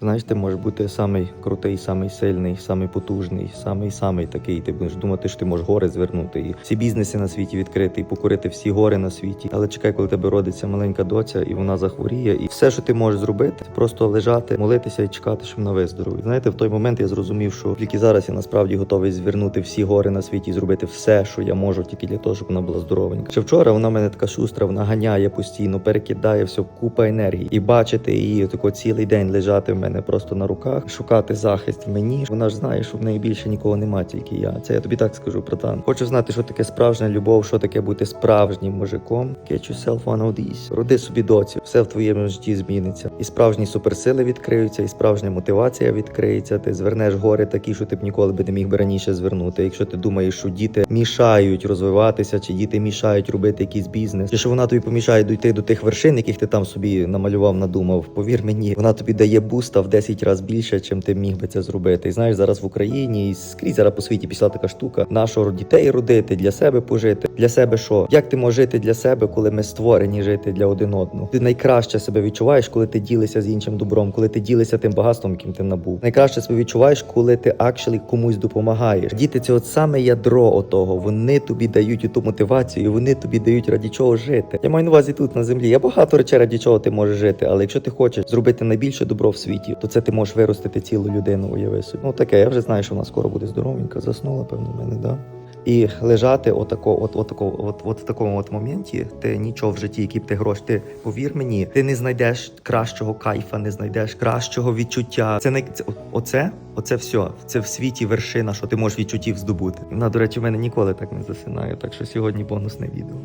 Знаєш, ти можеш бути самий крутий, самий сильний, самий потужний, самий самий такий. Ти будеш думати, що ти можеш гори звернути і всі бізнеси на світі відкрити, і покорити всі гори на світі. Але чекай, коли тебе родиться маленька доця, і вона захворіє, і все, що ти можеш зробити, просто лежати, молитися і чекати, що вона виздоровить. Знаєте, в той момент я зрозумів, що тільки зараз я насправді готовий звернути всі гори на світі і зробити все, що я можу, тільки для того, щоб вона була здоровенька. Ще вчора вона мене така шустра, вона ганяє постійно, перекидає все, купа енергії. І бачити її тако цілий день лежати в мене просто на руках, шукати захист в мені. Вона ж знає, що в неї більше нікого нема, тільки я. Це я тобі так скажу, братан. Хочу знати, що таке справжня любов, що таке бути справжнім мужиком. Get yourself one of these. Роди собі доці, все в твоєму житті зміниться. І справжні суперсили відкриються, і справжня мотивація відкриється. Ти звернеш гори такі, що ти б ніколи би не міг би раніше звернути. Якщо ти думаєш, що діти мішають розвиватися, чи діти мішають робити якийсь бізнес, чи що вона тобі помішає дійти до тих вершин, яких ти там собі намалював, надумав. Повір мені, вона тобі дає буста в 10 разів більше, чим ти міг би це зробити. І знаєш, зараз в Україні і скрізь зараз по світі пішла така штука. Нашого дітей родити для себе пожити. Для себе що? Як ти можеш жити для себе, коли ми створені жити для один одного? Ти найкраще себе відчуваєш, коли ти ділишся з іншим добром, коли ти ділишся тим багатством, яким ти набув. Найкраще себе відчуваєш, коли ти actually комусь допомагаєш. Діти це от саме ядро отого. Вони тобі дають ту мотивацію, і вони тобі дають раді чого жити. Я маю на увазі тут на землі. Є багато речей, раді чого ти можеш жити, але якщо ти хочеш зробити найбільше добро в світі, то це ти можеш виростити цілу людину. Уяви собі. Ну таке, я вже знаю, що вона скоро буде здоровенька. Заснула, певно, в мене, да. І лежати отако, от, отако, от, от в такому от моменті, ти нічого в житті, які б ти гроші, ти повір мені, ти не знайдеш кращого кайфа, не знайдеш кращого відчуття. Це не це, оце, оце все. Це в світі вершина, що ти можеш відчуттів здобути. Вона, до речі, в мене ніколи так не засинає, так що сьогодні бонусне відео.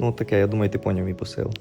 Ну таке, я думаю, ти поняв мій посил.